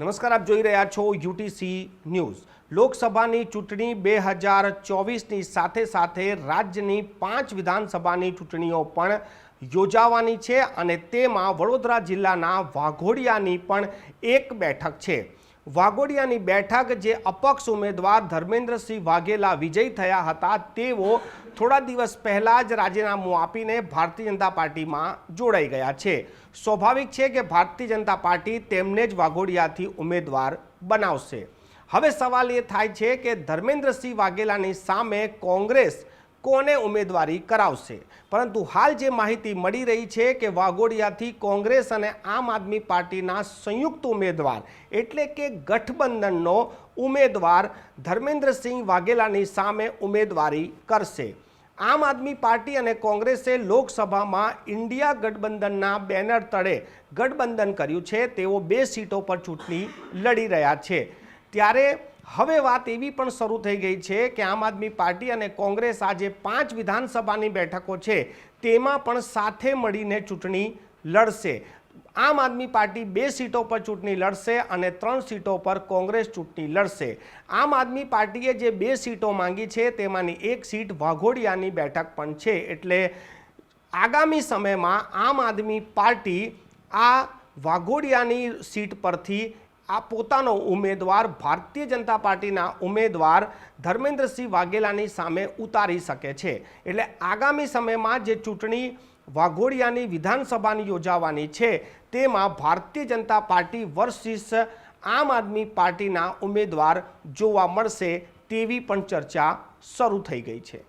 નમસ્કાર, આપ જોઈ રહ્યા છો યુટીસી ન્યૂઝ. લોકસભાની ચૂંટણી બે હજાર ચોવીસની સાથે સાથે રાજ્યની પાંચ વિધાનસભાની ચૂંટણીઓ પણ યોજાવાની છે અને તેમાં વડોદરા જિલ્લાના વાઘોડિયાની પણ એક બેઠક છે. વાઘોડિયાની બેઠક જે અપક્ષ ઉમેદવાર ધર્મેન્દ્રસિંહ વાઘેલા વિજય થયા હતા, તેઓ થોડા દિવસ પહેલા જ રાજીનામું આપીને ભારતીય જનતા પાર્ટીમાં જોડાઈ ગયા છે. સ્વાભાવિક છે કે ભારતીય જનતા પાર્ટી તેમને જ વાઘોડિયાથી ઉમેદવાર બનાવશે. હવે સવાલ એ થાય છે કે ધર્મેન્દ્રસિંહ વાઘેલાની સામે કોંગ્રેસ કોને ઉમેદવારી કરાવશે? પરંતુ હાલ જે માહિતી મળી રહી છે કે વાઘોડિયાથી કોંગ્રેસ અને આમ આદમી પાર્ટીના સંયુક્ત ઉમેદવાર એટલે કે ગઠબંધનનો ઉમેદવાર ધર્મેન્દ્રસિંહ વાઘેલાની સામે ઉમેદવારી કરશે. આમ આદમી પાર્ટી અને કોંગ્રેસે લોકસભામાં ઇન્ડિયા ગઠબંધનના બેનર તળે ગઠબંધન કર્યું છે. તેઓ બે સીટો પર ચૂંટણી લડી રહ્યા છે. ત્યારે હવે વાત એવી પણ શરૂ થઈ ગઈ છે કે આમ આદમી પાર્ટી અને કોંગ્રેસ આજે પાંચ વિધાનસભાની બેઠકો છે, તેમાં પણ સાથે મળીને ચૂંટણી લડશે. આમ આદમી પાર્ટી બે સીટો પર ચૂંટણી લડશે અને ત્રણ સીટો પર કોંગ્રેસ ચૂંટણી લડશે. આમ આદમી પાર્ટીએ જે બે સીટો માંગી છે, તેમાંની એક સીટ વાઘોડિયાની બેઠક પણ છે. એટલે આગામી સમયમાં આમ આદમી પાર્ટી આ વાઘોડિયાની સીટ પરથી આ પોતાનો ઉમેદવાર ભારતીય જનતા પાર્ટીના ઉમેદવાર ધર્મેન્દ્રસિંહ વાઘેલાની સામે ઉતારી શકે છે. એટલે આગામી સમયમાં જે ચૂંટણી વાઘોડિયાની વિધાનસભાની યોજાવાની છે, તેમાં ભારતીય જનતા પાર્ટી વર્સિસ આમ આદમી પાર્ટીના ઉમેદવાર જોવા મળશે તેવી પણ ચર્ચા શરૂ થઈ ગઈ છે.